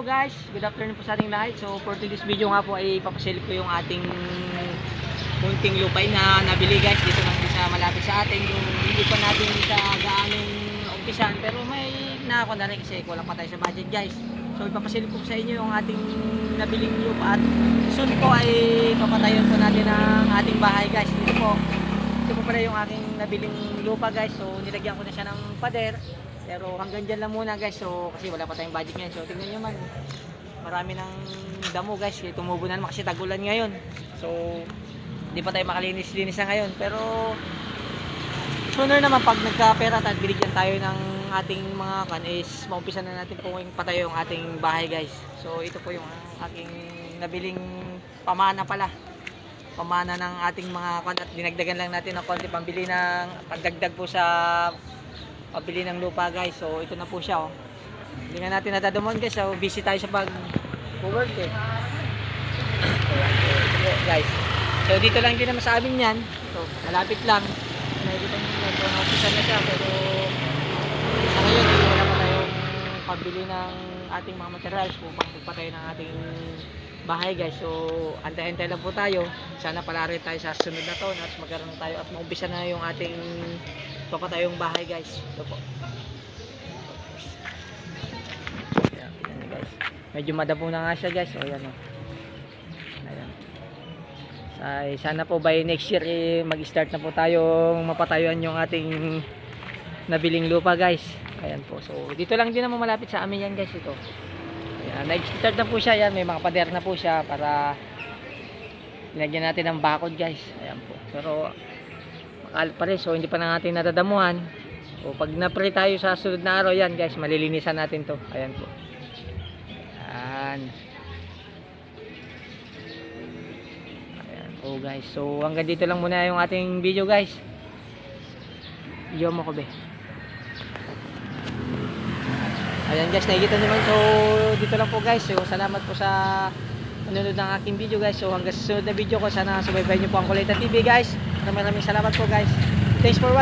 hello guys. Good afternoon po sa ating lahat. So for today's video nga po ay ipapasilip ko yung ating munting lupay na nabili guys dito lang sa malapit sa atin. Yung hindi pa natin sa gaanong umpisan pero may nakakuha na rin kasi kulang pa tayo sa budget guys. So ipapasilip ko sa inyo yung ating nabiling lupa at soon po ay papatayon po natin ang ating bahay guys. Dito po. Ito po pala yung aking nabiling lupa guys. So nilagyan ko na siya ng pader. Pero hanggang dyan lang muna guys. So kasi wala pa tayong budget ngayon. So tingnan nyo man. Marami ng damo guys. Tumubo na naman kasi tagulan ngayon. So hindi pa tayo makalinis-linis na ngayon. Pero sooner naman pag nagkapera at binigyan tayo ng ating mga kan is maumpisa na natin po yung patayo yung ating bahay guys. So ito po yung aking nabiling pamana pala. Pamana ng ating mga kan at dinagdagan lang natin ng konti pambili ng pagdagdag po sa pabili ng lupa guys. So ito na po siya oh. Hindi nga natin nadadumon guys. So busy tayo sa pag work eh. So, guys. So dito lang din naman sa amin yan. So malapit lang. Nakikita nyo na ito. Nakapisa na siya. Pero sa ngayon eh, wala tayong pabili ng ating mga materials upang magpatayo ng ating bahay guys. So antay-antay lang po tayo. Sana palari tayo sa sunod na taon at magkaroon tayo at maumpisa na yung ating papatayong bahay guys. Ito po. Ayan, niyo, guys. Medyo madabo na nga siya guys. O yan o. Ayan. Ay, sana po by next year eh, mag-start na po tayong mapatayuan yung ating nabiling lupa guys. Ayan po. So dito lang din naman malapit sa amin yan guys ito. Ayan, nag-start na po siya yan. May mga pader na po siya para Lagyan natin ng bakod guys. Ayan po. Pero makalit pa rin. So hindi pa na natin nadadamuhan. So pag na-pray tayo sa sunod na araw yan guys. Malilinisan natin to. Ayan po. Ayan. Ayan po guys. So hanggang dito lang muna yung ating video guys. Iyo mo ko be. Ayan guys, nakikita nyo man. So, dito lang po guys. So, salamat po sa nanonood ng aking video guys. So, hanggang sa sunod na video ko, sana subaybayan nyo po ang Kulita TV guys. Maraming maraming salamat po guys. Thanks for watching.